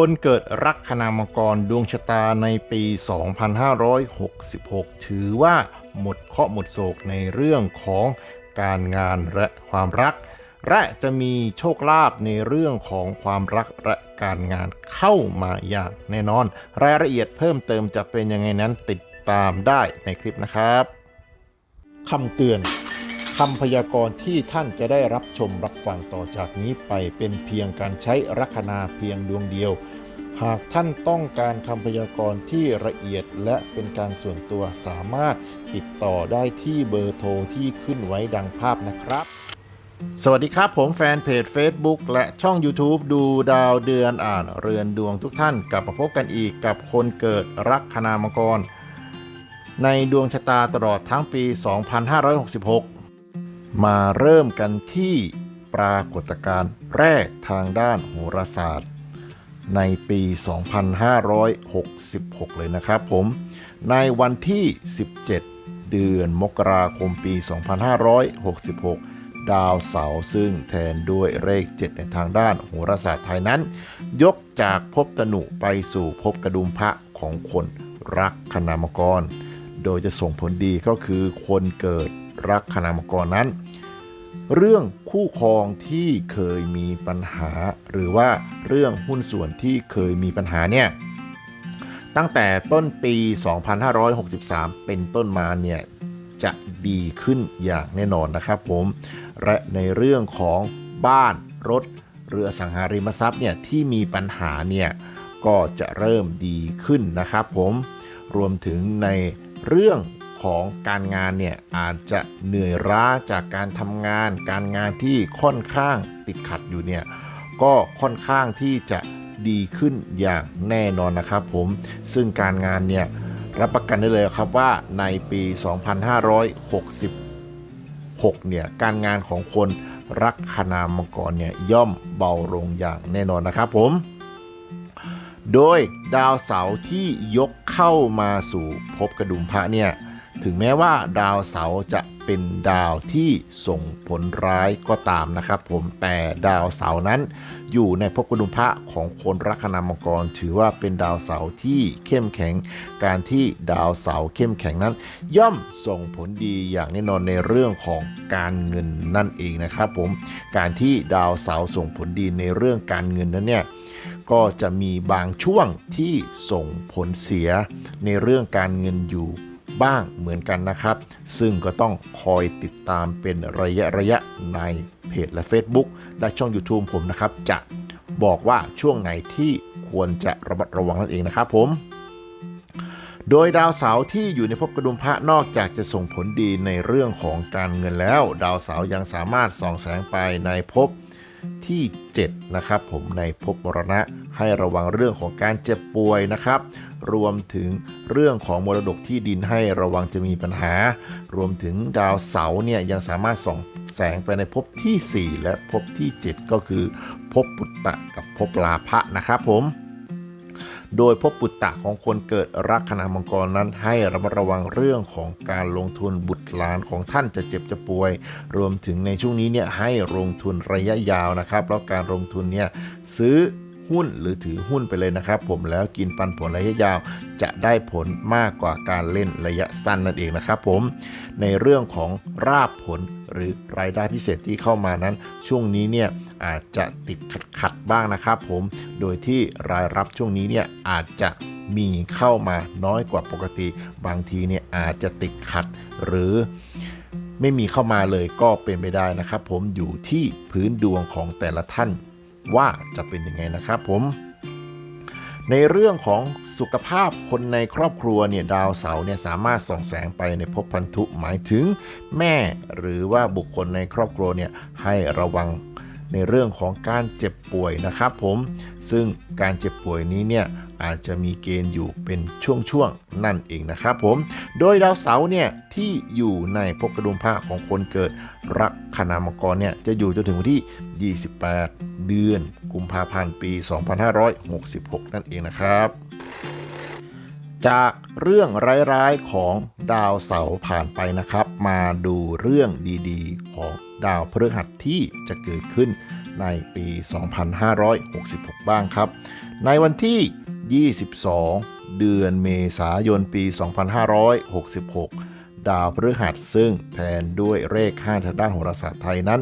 คนเกิดรักคนามกรดวงชะตาในปี 2566 ถือว่าหมดเคราะห์หมดโศกในเรื่องของการงานและความรัก และจะมีโชคลาภในเรื่องของความรักและการงานเข้ามาอย่างแน่นอน รายละเอียดเพิ่มเติมจะเป็นยังไงนั้นติดตามได้ในคลิปนะครับคำเตือน คำพยากรณ์ที่ท่านจะได้รับชมรับฟังต่อจากนี้ไปเป็นเพียงการใช้ลัคนาเพียงดวงเดียว หากท่านต้องการคำพยากรณ์ที่ละเอียดและเป็นการส่วนตัวสามารถติดต่อได้ที่เบอร์โทรที่ขึ้นไว้ดังภาพนะครับ สวัสดีครับผมแฟนเพจ Facebook และช่อง YouTube ดูดาวเดือนอ่านเรือนดวงทุกท่านกลับมาพบกันอีกกับคนเกิดรักคนามกร ในดวงชะตาตลอดทั้งปี 2566 มาเริ่มกันที่ปรากฏการณ์แรกทางด้านโหราศาสตร์ ในปี 2566 เลยนะครับผม ในวันที่ 17 เดือนมกราคมปี 2566 ดาวเสาร์ซึ่งแทนด้วยเลข 7 ในทางด้านโหราศาสตร์ไทยนั้น ยกจากภพตนุไปสู่ภพกระดุมพระของคนรักคนามกร โดยจะส่งผลดีก็คือคนเกิด รักคนามกรนั้น เรื่องคู่ครองที่เคยมีปัญหา หรือว่าเรื่องหุ้นส่วนที่เคยมีปัญหาเนี่ยตั้งแต่ต้นปี 2563 เป็นต้นมาเนี่ยจะดีขึ้นอย่างแน่นอนนะครับผม และในเรื่องของบ้านรถเรือสังหาริมทรัพย์เนี่ยที่มีปัญหาเนี่ยก็จะเริ่มดีขึ้นนะครับผม รวมถึงในเรื่อง ของการงานเนี่ยอาจจะเหนื่อยล้าจากการทำงาน การงานที่ค่อนข้างติดขัดอยู่เนี่ยก็ค่อนข้างที่จะดีขึ้นอย่างแน่นอนนะครับผมซึ่งการงานเนี่ยรับประกันได้เลยครับว่าในปี 2566 เนี่ยการงานของคนรักคนามกรเนี่ยย่อมเบาลงอย่างแน่นอนนะครับผม โดยดาวเสาร์ที่ยกเข้ามาสู่ภพกระดุมพระเนี่ย ถึงแม้ว่าดาวเสาร์จะเป็นดาวที่ส่งผลร้ายก็ตามนะครับ ผมแต่ดาวเสาร์นั้น อยู่ในภพกระดุมพระของคนรักนามังกร ถือว่าเป็นดาวเสาร์ที่เข้มแข็ง การที่ดาวเสาร์เข้มแข็งนั้น ย่อมส่งผลดีอย่างแน่นอนในเรื่องของการเงินนั่นเองนะครับผมการที่ดาวเสาร์ส่งผลดีในเรื่องการเงินนั้นเนี่ยก็จะมีบางช่วงที่ส่งผลเสียในเรื่องการเงินอยู่ บ้างเหมือนกันนะครับ ซึ่งก็ต้องคอยติดตามเป็นระยะระยะในเพจและ Facebook และช่อง YouTube ผมนะครับ จะบอกว่าช่วงไหนที่ควรจะระมัดระวังนั่นเองนะครับผม โดยดาวเสาร์ที่อยู่ในภพกระดุมพระนอกจากจะส่งผลดีในเรื่องของการเงินแล้ว ดาวเสาร์ยังสามารถส่องแสงไปในภพที่ 7 นะครับผมในภพมรณะ ให้ระวังเรื่องของการเจ็บป่วยนะครับ รวมถึงเรื่องของมรดกที่ดินให้ระวังจะมีปัญหา รวมถึงดาวเสาเนี่ยยังสามารถส่องแสงไปในภพที่ 4 และภพที่ 7 ก็คือภพปุตตะกับภพลาภะนะครับผมโดยพบปุตตะของคนเกิดรักขณะมังกรนั้นให้ระมัดระวังเรื่องของการลงทุนบุตรหลานของท่านจะเจ็บจะป่วย รวมถึงในช่วงนี้เนี่ยให้ลงทุนระยะยาวนะครับ แล้วการลงทุนเนี่ยซื้อ หุ้นหรือถือหุ้นไปเลยนะครับ ผมแล้วกินปันผลระยะยาว จะได้ผลมากกว่าการเล่นระยะสั้นนั่นเองนะครับ ผมในเรื่องของราบผลหรือรายได้พิเศษที่เข้ามานั้น ช่วงนี้เนี่ยอาจจะติดขัดขัดบ้างนะครับผมโดยที่รายรับช่วงนี้เนี่ยอาจจะมีเข้ามาน้อยกว่าปกติ บางทีเนี่ยอาจจะติดขัดหรือไม่มีเข้ามาเลยก็เป็นไปได้นะครับ ผมอยู่ที่พื้นดวงของแต่ละท่าน ว่าจะเป็นยังไงนะครับผม ในเรื่องของสุขภาพคนในครอบครัวเนี่ยดาวเสาร์เนี่ยสามารถส่องแสงไปในภพพันธุหมายถึงแม่หรือว่าบุคคลในครอบครัวเนี่ยให้ระวังในเรื่องของการเจ็บป่วยนะครับผมซึ่งการเจ็บป่วยนี้เนี่ย อาจจะมีเกณฑ์อยู่เป็นช่วงๆนั่นเองนะครับผม โดยดาวเสาร์เนี่ยที่อยู่ในภพกระดุมพระของคนเกิดรักขนามกรเนี่ยจะอยู่จนถึงวันที่ 28 เดือนกุมภาพันธ์ปี 2566 นั่นเองนะครับจากเรื่องร้ายๆของดาวเสาร์ผ่านไปนะครับ มาดูเรื่องดีๆ ของดาวพฤหัสที่จะเกิดขึ้นในปี 2566 บ้างครับ ในวันที่ 22 เดือนเมษายนปี 2566 ดาวพฤหัสซึ่งแทนด้วยเลข5ทางด้านโหราศาสตร์ไทยนั้น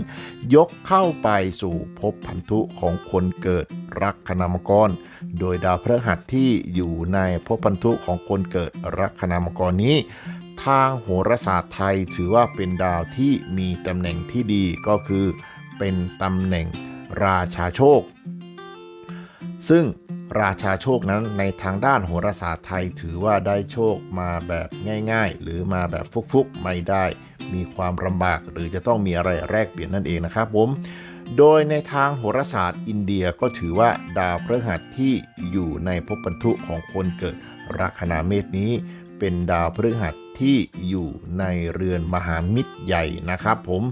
ยกเข้าไปสู่ภพพันธุของคนเกิดรักคนามกร โดยดาวพฤหัสที่อยู่ในภพพันธุของคนเกิดรักคนามกรนี้ทางโหราศาสตร์ไทยถือว่าเป็นดาวที่มีตำแหน่งที่ดีก็คือเป็นตำแหน่งราชาโชค ซึ่ง ราชาโชคนั้นในทางด้านโหราศาสตร์ไทยถือว่าได้โชคมาแบบง่าย ๆ หรือมาแบบฟุกๆไม่ได้ มีความลำบากหรือจะต้องมีอะไรแลกเปลี่ยนนั่นเองนะครับผมโดยในทางโหราศาสตร์อินเดียก็ถือว่าดาวพฤหัสที่อยู่ในภพบรรทุของคนเกิดลัคนาเมษนี้ เป็นดาวพฤหัสที่อยู่ในเรือนมหามิตรใหญ่นะครับผม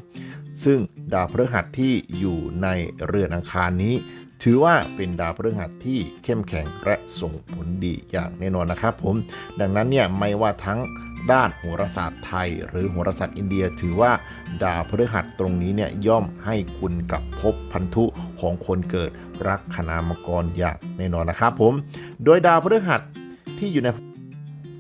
ซึ่งดาวพฤหัสที่อยู่ในเรือนอังคารนี้ ถือว่าเป็นดาวพฤหัสที่เข้มแข็งและส่งผลดีอย่างแน่นอนนะครับผม ดังนั้นเนี่ยไม่ว่าทั้งด้านโหราศาสตร์ไทย หรือโหราศาสตร์อินเดีย ถือว่าดาวพฤหัสตรงนี้เนี่ยย่อมให้คุณกับภพพันธุของคนเกิดรักขนามกรอย่างแน่นอนนะครับผม โดยดาวพฤหัสที่อยู่ใน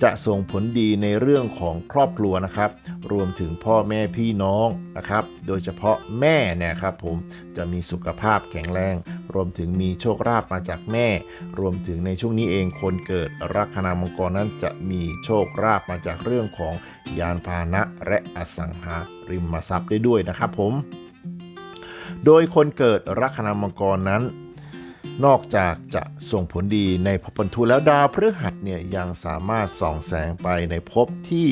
จะส่งผลดีในเรื่องของครอบครัวนะครับ รวมถึงพ่อแม่พี่น้องนะครับ โดยเฉพาะแม่เนี่ยครับผมจะมีสุขภาพแข็งแรง รวมถึงมีโชคลาภมาจากแม่ รวมถึงในช่วงนี้เองคนเกิดลัคนามังกรนั้นจะมีโชคลาภมาจากเรื่องของยานพาหนะและอสังหาริมทรัพย์ได้ด้วยนะครับผมโดยคนเกิดลัคนามังกรนั้น นอกจากจะส่งผลดีในภพพันธุแล้วดาวพฤหัสเนี่ยยังสามารถส่องแสงไปในภพที่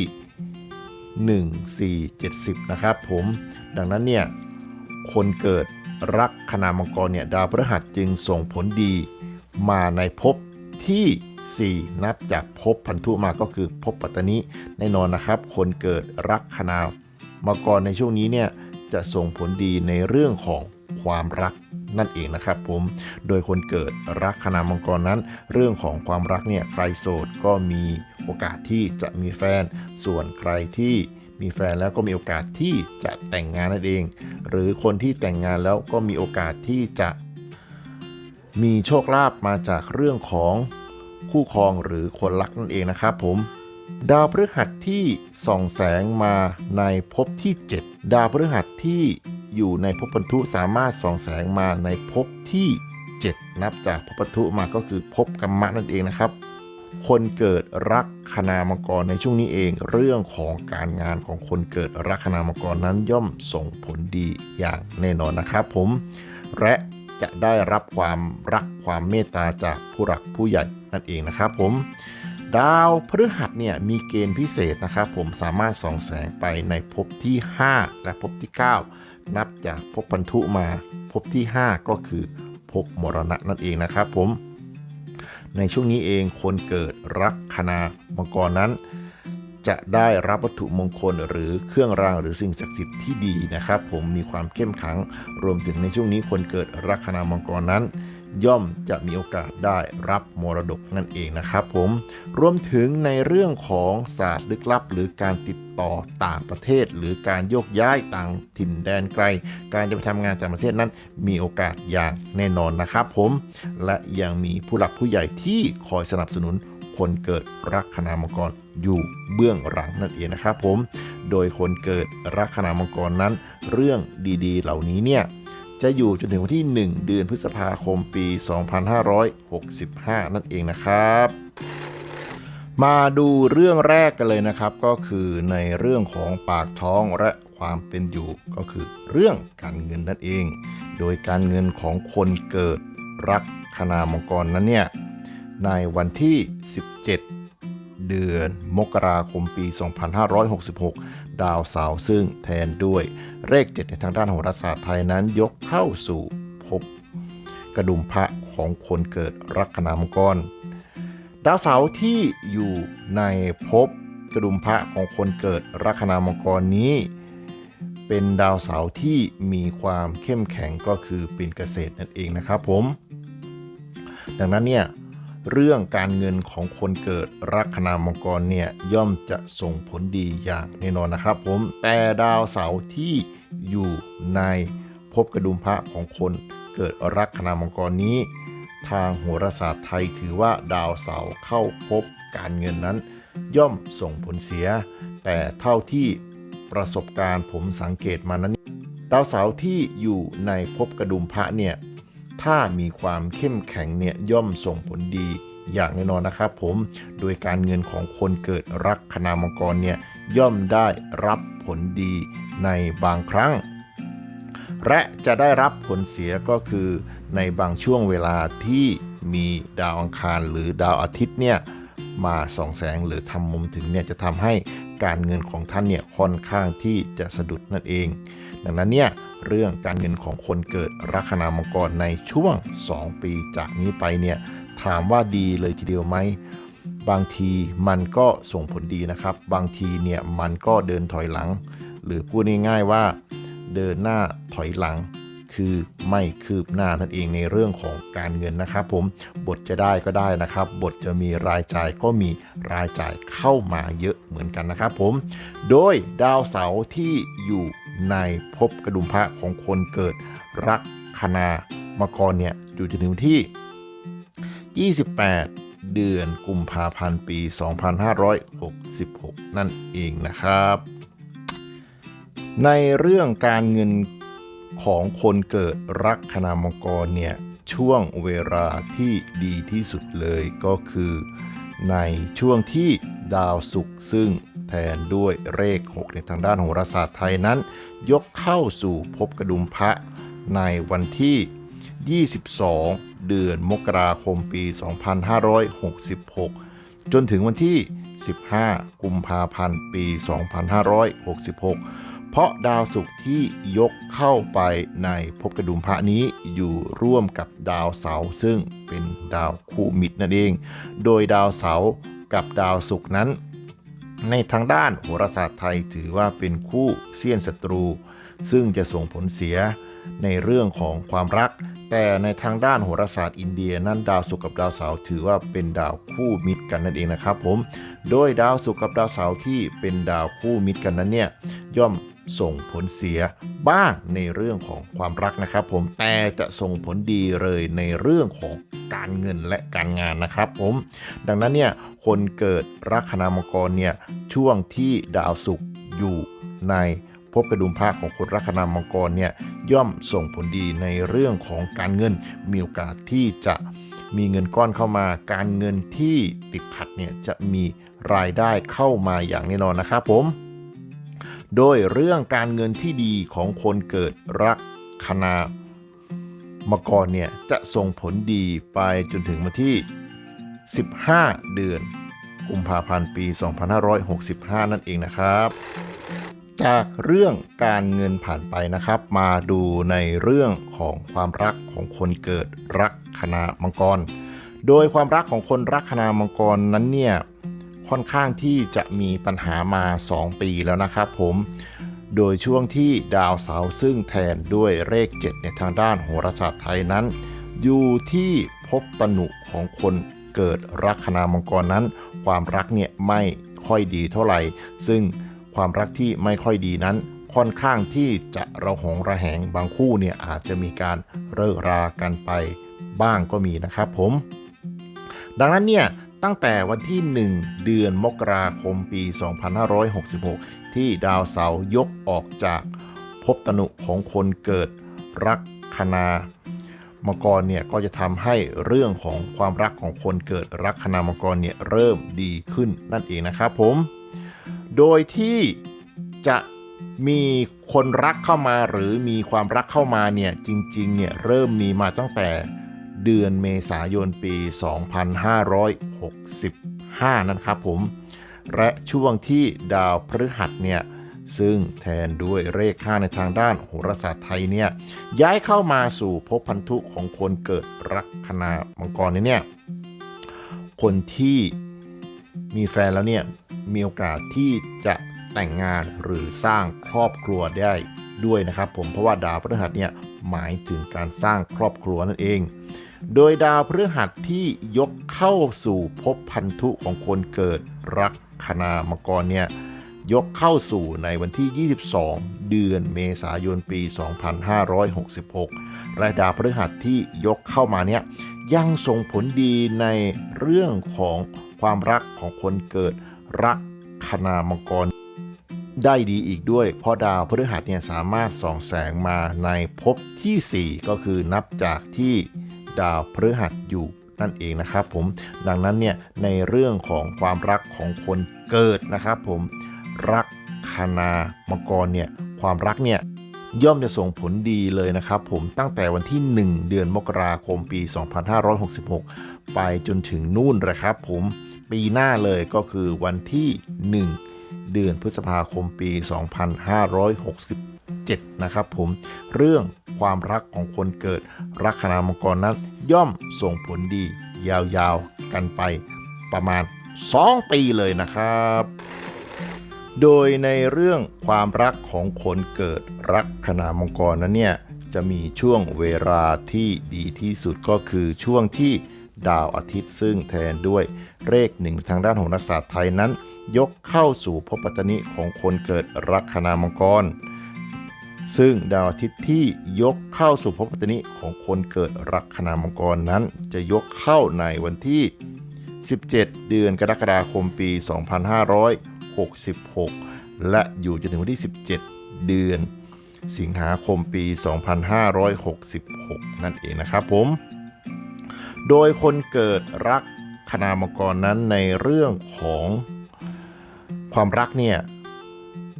1 4 70 นะครับผมดังนั้นเนี่ยคนเกิดรักคณามังกรเนี่ยดาวพฤหัสจึงส่งผลดีมาในภพที่ 4 นับจากภพพันธุมาก็คือภพปัตตนิแน่นอนนะครับ คนเกิดรักคณามังกรในช่วงนี้เนี่ยจะส่งผลดีในเรื่องของความรัก นั่นเองนะครับผม โดยคนเกิดรักคณามังกรนั้น เรื่องของความรักเนี่ยใครโสดก็มีโอกาสที่จะมีแฟน ส่วนใครที่มีแฟนแล้วก็มีโอกาสที่จะแต่งงานนั่นเอง หรือคนที่แต่งงานแล้วก็มีโอกาสที่จะมีโชคลาภมาจากเรื่องของคู่ครองหรือคนรักนั่นเองนะครับผม ดาวพฤหัสที่ส่องแสงมาในภพที่ 7 ดาวพฤหัสที่ อยู่ในภพพันธุสามารถส่องแสงมาในภพที่ 7 นับจากภพพันธุมาก็คือภพกรรมะนั่นเองนะครับ คนเกิดรักคณามังกรในช่วงนี้เองเรื่องของการงานของคนเกิดรักคณามังกรนั้นย่อมส่งผลดีอย่างแน่นอนนะครับผม และจะได้รับความรักความเมตตาจากผู้หลักผู้ใหญ่นั่นเองนะครับผมดาวพฤหัสเนี่ยมีเกณฑ์พิเศษนะครับผมสามารถส่องแสงไปในภพที่ 5 และภพที่ 9 นับจากภพพันธุมาภพที่ 5 ก็คือภพมรณะนั่นเองนะครับผม ในช่วงนี้เองคนเกิดรักคณามังกรนั้น จะได้รับวัตถุมงคลหรือเครื่องรางหรือสิ่งศักดิ์สิทธิ์ที่ดีนะครับ ผมมีความเข้มขังรวมถึงในช่วงนี้คนเกิดลัคนามังกรนั้น ย่อมจะมีโอกาสได้รับมรดกนั่นเองนะครับผมรวมถึงในเรื่องของศาสตร์ลึกลับ หรือการติดต่อต่างประเทศ หรือการโยกย้ายต่างถิ่นแดนไกล การจะไปทำงานต่างประเทศนั้นมีโอกาสอย่างแน่นอนนะครับผมและยังมีผู้หลักผู้ใหญ่ที่คอยสนับสนุนคนเกิดรักคณามังกรอยู่เบื้องหลังนั่นเองนะครับผม โดยคนเกิดรักคณามังกรนั้น เรื่องดีๆ เหล่านี้เนี่ย จะอยู่จนถึงวันที่ 1 เดือนพฤษภาคมปี 2565 นั่นเองนะครับ มาดูเรื่องแรกกันเลยนะครับ ก็คือในเรื่องของปากท้องและความเป็นอยู่ก็คือเรื่องการเงินนั่นเอง โดยการเงินของคนเกิดรักคณามังกรนั้นเนี่ยในวันที่ 17 เดือนมกราคมปี 2566 ดาวเสาร์ซึ่งแทนด้วยเลข 7 ในทางด้านโหราศาสตร์ไทยนั้นยกเข้าสู่ภพกระดุมพระของคนเกิดลัคนามังกร ดาวเสาร์ที่อยู่ในภพกระดุมพระของคนเกิดลัคนามังกรนี้ เป็นดาวเสาร์ที่มีความเข้มแข็งก็คือเป็นเกษตรนั่นเองนะครับผม ดังนั้นเนี่ย เรื่องการเงินของคนเกิดลัคนามังกรเนี่ยย่อมจะส่งผลดีอย่างแน่นอนนะครับผมแต่ดาวเสาร์ที่อยู่ในภพกระดุมพระของคนเกิดลัคนามังกรนี้ ทางโหราศาสตร์ไทยถือว่าดาวเสาร์เข้าพบการเงินนั้น ย่อมส่งผลเสีย แต่เท่าที่ประสบการณ์ผมสังเกตมานั้น ดาวเสาร์ที่อยู่ในภพกระดุมพระเนี่ย ถ้ามีความเข้มแข็งเนี่ยย่อมส่งผลดีอย่างแน่นอนนะครับผม โดยการเงินของคนเกิดรักคณามังกรเนี่ยย่อมได้รับผลดีในบางครั้ง และจะได้รับผลเสียก็คือในบางช่วงเวลาที่มีดาวอังคารหรือดาวอาทิตย์เนี่ยมาส่องแสงหรือทำมุมถึงเนี่ยจะทำให้การเงินของท่านเนี่ยค่อนข้างที่จะสะดุดนั่นเอง ดังนั้นเนี่ยเรื่องการเงินของคนเกิดลัคนามังกรในช่วง 2 ปีจากนี้ไปเนี่ยถามว่าดีเลยทีเดียวไหมบางทีมันก็ส่งผลดีนะครับ บางทีเนี่ยมันก็เดินถอยหลัง หรือพูดง่ายๆว่า เดินหน้าถอยหลัง คือไม่คืบหน้านั่นเองในเรื่องของการเงินนะครับ ผมบทจะได้ก็ได้นะครับ บทจะมีรายจ่ายก็มีรายจ่ายเข้ามาเยอะเหมือนกันนะครับ ผม โดยดาวเสาร์ที่อยู่ ในภพกระดุมพระของคนเกิดรักคณามกรเนี่ยอยู่จนถึงที่ 28 เดือนกุมภาพันธ์ปี 2566 นั่นเองนะครับ ในเรื่องการเงินของคนเกิดรักคณามกรเนี่ยช่วงเวลาที่ดีที่สุดเลยก็คือ ในช่วงที่ดาวศุกร์ซึ่ง แทนด้วยเลข 6 ในทางด้านโหราศาสตร์ไทยนั้น ยกเข้าสู่ภพกระดุมพระในวันที่ 22 เดือนมกราคมปี 2566 จนถึงวันที่ 15 กุมภาพันธ์ ปี 2566 เพราะดาวศุกร์ที่ยกเข้าไปในภพกระดุมพระนี้อยู่ร่วมกับดาวเสาร์ซึ่งเป็นดาวคู่มิตรนั่นเอง โดยดาวเสาร์กับดาวศุกร์นั้น ในทางด้านโหราศาสตร์ไทยถือว่าเป็นคู่เสี้ยนศัตรู ซึ่งจะส่งผลเสียในเรื่องของความรัก แต่ในทางด้านโหราศาสตร์อินเดียนั้นดาวศุกร์กับดาวเสาร์ถือว่าเป็นดาวคู่มิตรกันนั่นเองนะครับผม โดยดาวศุกร์กับดาวเสาร์ที่เป็นดาวคู่มิตรกันนั้นเนี่ยย่อมส่งผลเสียบ้างในเรื่องของความรักนะครับผมแต่จะส่งผลดีเลยในเรื่องของ การเงินและการงานนะครับผมดังนั้นเนี่ยคนเกิดลัคนามังกรเนี่ยช่วงที่ดาวศุกร์อยู่ในภพกระดุมพระของคนลัคนามังกรเนี่ยย่อมส่งผลดีในเรื่องของการเงินมีโอกาสที่จะมีเงินก้อนเข้ามา การเงินที่ติดขัดเนี่ยจะมีรายได้เข้ามาอย่างแน่นอนนะครับผม โดยเรื่องการเงินที่ดีของคนเกิดลัคนา มกรเนี่ยจะส่งผลดีไปจนถึงวันที่ 15 เดือนกุมภาพันธ์ปี 2565 นั่นเองนะครับ จากเรื่องการเงินผ่านไปนะครับ มาดูในเรื่องของความรักของคนเกิดรักคณามังกร โดยความรักของคนรักคณามังกรนั้นเนี่ยค่อนข้างที่จะมีปัญหามา 2 ปีแล้วนะครับผม โดยช่วงที่ดาวเสาร์ซึ่งแทนด้วยเลข 7 ในทางด้านโหราศาสตร์ไทยนั้น อยู่ที่ภพตนุของคนเกิดรักคณามังกรนั้น ความรักเนี่ยไม่ค่อยดีเท่าไหร่ ซึ่งความรักที่ไม่ค่อยดีนั้น ค่อนข้างที่จะระหองระแหงบางคู่เนี่ยอาจจะมีการเลิกรากันไปบ้างก็มีนะครับผม ดังนั้นเนี่ย ตั้งแต่วันที่ 1 เดือนมกราคมปี 2566 ที่ดาวเสาร์ยกออกจากภพตนุของคนเกิดรักคณามกรเนี่ยก็จะทำให้เรื่องของความรักของคนเกิดรักคณามกรเนี่ยเริ่มดีขึ้นนั่นเองนะครับผม โดยที่จะมีคนรักเข้ามาหรือมีความรักเข้ามาเนี่ยจริงๆเนี่ยเริ่มมีมาตั้งแต่ เดือนเมษายนปี 2565 นั่นครับผม และช่วงที่ดาวพฤหัสเนี่ยซึ่งแทนด้วยเลขค่าในทางด้านโหราศาสตร์ไทยเนี่ยย้ายเข้ามาสู่ภพพันธุของคนเกิดลัคนามังกรเนี่ยคนที่มีแฟนแล้วเนี่ยมีโอกาสที่จะแต่งงานหรือสร้างครอบครัวได้ด้วยนะครับผมเพราะว่าดาวพฤหัสเนี่ยหมายถึงการสร้างครอบครัวนั่นเอง โดยดาวพฤหัสที่ยกเข้าสู่ภพพันธุของคนเกิดลักคนามังกรเนี่ยยกเข้าสู่ในวันที่ 22 เดือนเมษายนปี 2566 และดาวพฤหัสที่ยกเข้ามาเนี่ยยังส่งผลดีในเรื่องของความรักของคนเกิดรักคณามังกร ได้ดีอีกด้วย เพราะดาวพฤหัสเนี่ยสามารถส่องแสงมาในภพที่ 4 ก็คือนับจากที่ ดาวพฤหัสอยู่นั่นเองนะครับผมดังนั้นเนี่ยในเรื่องของความรักของคนเกิดนะครับผมรักคณามังกรเนี่ยความรักเนี่ยย่อมจะส่งผลดีเลยนะครับผมตั้งแต่วันที่ 1 เดือนมกราคมปี 2566 ไปจนถึงนู่นเลยครับผมปีหน้าเลยก็คือวันที่ 1 เดือนพฤษภาคมปี 7 นะครับผมเรื่องความรักของคนเกิดรักคณามังกรนั้น ย่อมส่งผลดี ยาวๆกันไปประมาณ 2 ปีเลยนะครับ โดยในเรื่องความรักของคนเกิดรักคณามังกรนั้นเนี่ยจะมีช่วงเวลาที่ดีที่สุดก็คือช่วงที่ดาวอาทิตย์ซึ่งแทนด้วยเลขหนึ่งทางด้านโหราศาสตร์ไทยนั้น ยกเข้าสู่ภพปัตนิของคนเกิดรักคณามังกร ซึ่งดาวอาทิตย์ที่ยกเข้าสู่ภพปัตตนิของคนเกิดรักคณามังกรนั้น จะยกเข้าในวันที่ 17 เดือนกรกฎาคมปี 2566 และอยู่จนถึงวันที่ 17 เดือน สิงหาคมปี 2566 นั่นเองนะครับผม โดยคนเกิดรักคณามังกรนั้นในเรื่องของความรักเนี่ย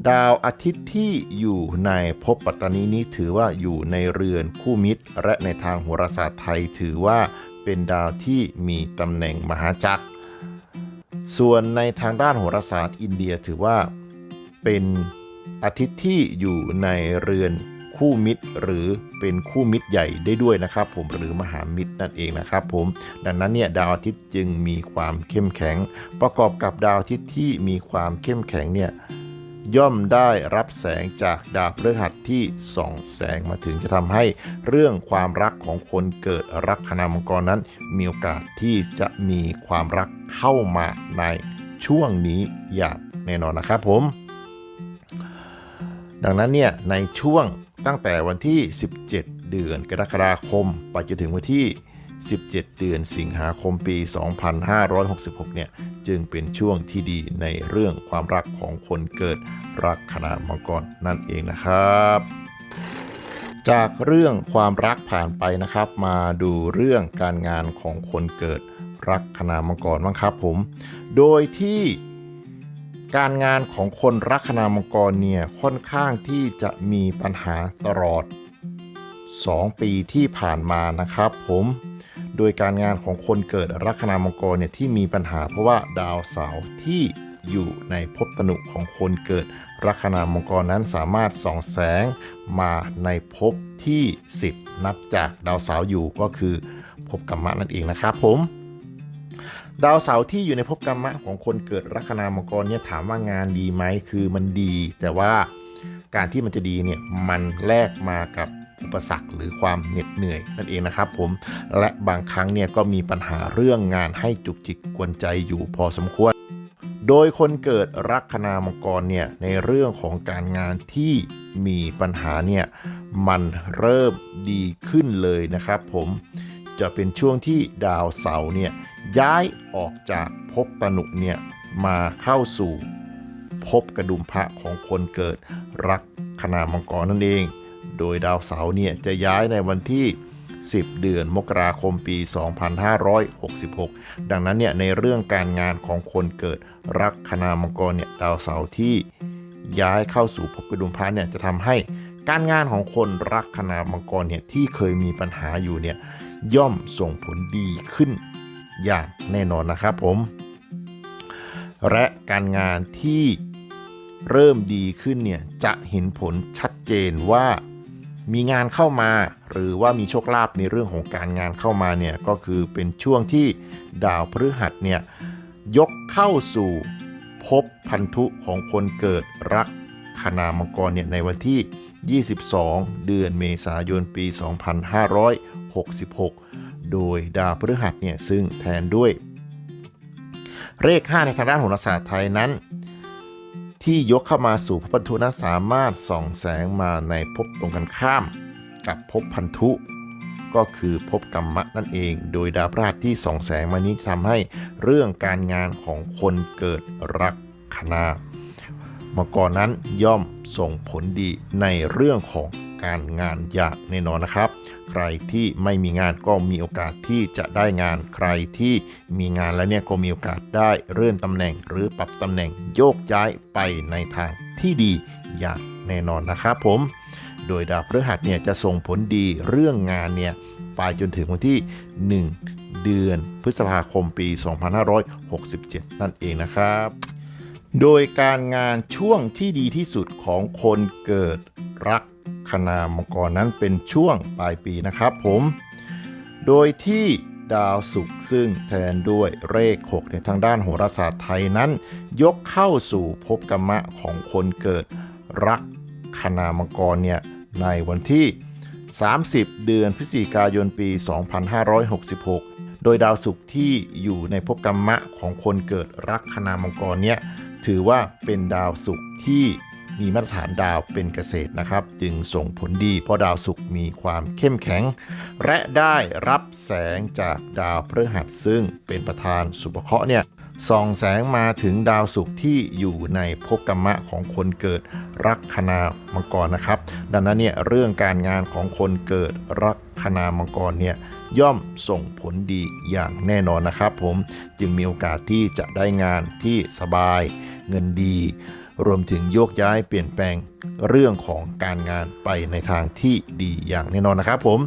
ดาวอาทิตย์ที่อยู่ในภพปัตตานีนี้ถือว่าอยู่ในเรือนคู่มิตร และในทางโหราศาสตร์ไทยถือว่าเป็นดาวที่มีตำแหน่งมหาจักร ส่วนในทางด้านโหราศาสตร์อินเดียถือว่าเป็นอาทิตย์ที่อยู่ในเรือนคู่มิตร หรือเป็นคู่มิตรใหญ่ได้ด้วยนะครับ ผมหรือมหามิตรนั่นเองนะครับ ผมดังนั้นเนี่ยดาวอาทิตย์จึงมีความเข้มแข็ง ประกอบกับดาวอาทิตย์ที่มีความเข้มแข็งเนี่ย ย่อมได้รับแสงจากดาวพฤหัสที่ส่องแสงมาถึงจะทำให้เรื่องความรักของคนเกิดรักคณามังกรนั้น มีโอกาสที่จะมีความรักเข้ามาในช่วงนี้อย่างแน่นอนนะครับผม ดังนั้นเนี่ยในช่วงตั้งแต่วันที่ 17 เดือนกรกฎาคมไปจนถึงวันที่ 17 เดือนสิงหาคมปี 2566 เนี่ย จึงเป็นช่วงที่ดีในเรื่องความรักของคนเกิดรักคณามังกรนั่นเองนะครับ จากเรื่องความรักผ่านไปนะครับ มาดูเรื่องการงานของคนเกิดรักคณามังกรบ้างครับผม โดยที่การงานของคนรักคณามังกรเนี่ยค่อนข้างที่จะมีปัญหาตลอด 2 ปีที่ผ่านมานะครับผม โดยการงานของคนเกิดลัคนามังกรเนี่ยที่มีปัญหาเพราะว่าดาวเสาร์ที่อยู่ในภพตนุของคนเกิดลัคนามังกรนั้นสามารถส่องแสงมาในภพที่ 10 นับจากดาวเสาร์อยู่ก็คือภพกรรมะนั่นเองนะครับผมดาวเสาร์ที่อยู่ในภพกรรมะของคนเกิดลัคนามังกรเนี่ยถามว่างานดีไหมคือมันดี แต่ว่าการที่มันจะดีเนี่ยมันแลกมากับ อุปสรรคหรือความเหน็ดเหนื่อยนั่นเองนะครับผมและบางครั้งเนี่ยก็มีปัญหาเรื่องงานให้จุกจิกกวนใจอยู่พอสมควร โดยคนเกิดลัคนามังกรเนี่ยในเรื่องของการงานที่มีปัญหาเนี่ยมันเริ่มดีขึ้นเลยนะครับผมจะเป็นช่วงที่ดาวเสาร์เนี่ยย้ายออกจากภพตนุเนี่ยมาเข้าสู่ภพกระดุมพระของคนเกิดรักคณามังกรนั่นเอง โดยดาวเสาร์เนี่ยจะย้ายในวันที่ 10 เดือนมกราคมปี 2566 ดังนั้นเนี่ยในเรื่องการงานของคนเกิดรักคณามังกรเนี่ยดาวเสาร์ที่ย้ายเข้าสู่ภพกระดุมพระเนี่ยจะทำให้การงานของคนรักคณามังกรเนี่ยที่เคยมีปัญหาอยู่เนี่ยย่อมส่งผลดีขึ้นอย่างแน่นอนนะครับผม และการงานที่เริ่มดีขึ้นเนี่ยจะเห็นผลชัดเจนว่า มีงานเข้ามา หรือว่ามีโชคลาภในเรื่องของการงานเข้ามาเนี่ยก็คือเป็นช่วงที่ดาวพฤหัสเนี่ยยกเข้าสู่ภพพันธุของคนเกิดรักคณามังกรเนี่ยในวันที่ 22 เดือนเมษายนปี 2566 โดยดาวพฤหัสเนี่ยซึ่งแทนด้วย เลข 5 ในทางด้านโหราศาสตร์ไทยนั้น ที่ยกเข้ามาสู่ภพพันธุนั้นสามารถส่องแสงมาในภพตรงกันข้าม กับภพพันธุ ก็คือภพกรรมะนั่นเอง โดยดาวพฤหัสที่ส่องแสงมานี้ทำให้เรื่องการงานของคนเกิดรักคณามังกรนั้นย่อมส่งผลดีในเรื่องของการงานอย่างแน่นอนนะครับ ใครที่ไม่มีงานก็มีโอกาสที่จะได้งานใครที่มีงานแล้วเนี่ยก็มีโอกาสได้เลื่อนตำแหน่ง หรือปรับตำแหน่งโยกย้ายไปในทางที่ดีอย่างแน่นอนนะครับผม โดยดาวพฤหัสเนี่ยจะส่งผลดีเรื่องงานเนี่ยไปจนถึงวันที่ 1 เดือนพฤษภาคมปี 2567 นั่นเองนะครับ โดยการงานช่วงที่ดีที่สุดของคนเกิดรัก คณามังกรนั้นเป็นช่วงปลายปีนะครับผม โดยที่ดาวศุกร์ซึ่งแทนด้วยเลข 6 ในทางด้านโหราศาสตร์ไทยนั้น ยกเข้าสู่ภพกรรมะของคนเกิดรักคณามังกรเนี่ยในวันที่ 30 เดือนพฤศจิกายนปี 2566 โดยดาวศุกร์ที่อยู่ในภพกรรมะของคนเกิดรักคณามังกรเนี่ยถือว่าเป็นดาวศุกร์ที่ มีมาตรฐานดาวเป็นเกษตรนะครับ จึงส่งผลดีเพราะดาวศุกร์มีความเข้มแข็ง และได้รับแสงจากดาวพฤหัสซึ่งเป็นประธานสุภเคราะห์เนี่ยส่องแสงมาถึงดาวศุกร์ที่อยู่ในภพกรรมะของคนเกิดรักคณามังกรนะครับ ดังนั้นเนี่ยเรื่องการงานของคนเกิดรักคณามังกรเนี่ยย่อมส่งผลดีอย่างแน่นอนนะครับ ผมจึงมีโอกาสที่จะได้งานที่สบายเงินดี รวมถึงโยกย้ายเปลี่ยนแปลงเรื่องของการงานไปในทางที่ดีอย่างแน่นอนนะครับผม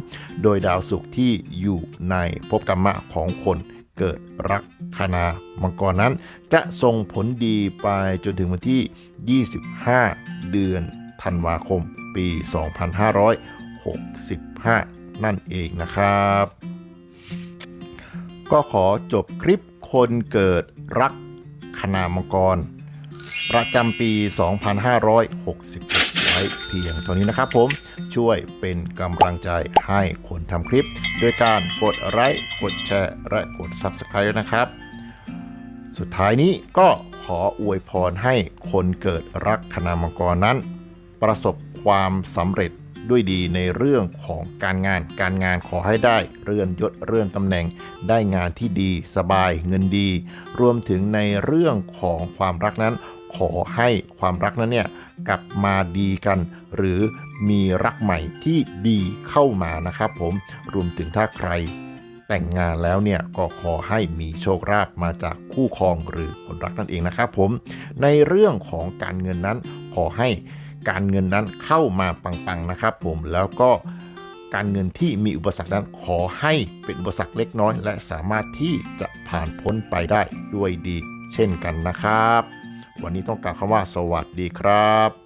โดยดาวศุกร์ที่อยู่ในภพกรรมะของคนเกิดรักคณามังกรนั้น จะส่งผลดีไปจนถึงวันที่ 25 เดือนธันวาคม ปี 2565 นั่นเองนะครับ ก็ขอจบคลิปคนเกิดรักคณามังกร ประจำปี 2566ไว้เพียงเท่านี้นะครับผม ช่วยเป็นกำลังใจให้คนทำคลิปด้วยการกดไลค์ กดแชร์ และกด Subscribe นะครับ สุดท้ายนี้ก็ขออวยพรให้คนเกิดรักคณามังกรนั้น ประสบความสำเร็จด้วยดีในเรื่องของการงาน การงานขอให้ได้เลื่อนยศเลื่อนตำแหน่ง ได้งานที่ดีสบายเงินดี รวมถึงในเรื่องของความรักนั้น ขอให้ความรักนั้นเนี่ยกลับมาดีกัน หรือมีรักใหม่ที่ดีเข้ามานะครับผมรวมถึงถ้าใครแต่งงานแล้วเนี่ยก็ขอให้มีโชคลาภมาจากคู่ครองหรือคนรักนั่นเองนะครับผมในเรื่องของการเงินนั้นขอให้การเงินนั้นเข้ามาปังๆนะครับผมแล้วก็การเงินที่มีอุปสรรคนั้นขอให้เป็นอุปสรรคเล็กน้อย และสามารถที่จะผ่านพ้นไปได้ด้วยดีเช่นกันนะครับ วันนี้ต้องกล่าวคำว่าสวัสดีครับ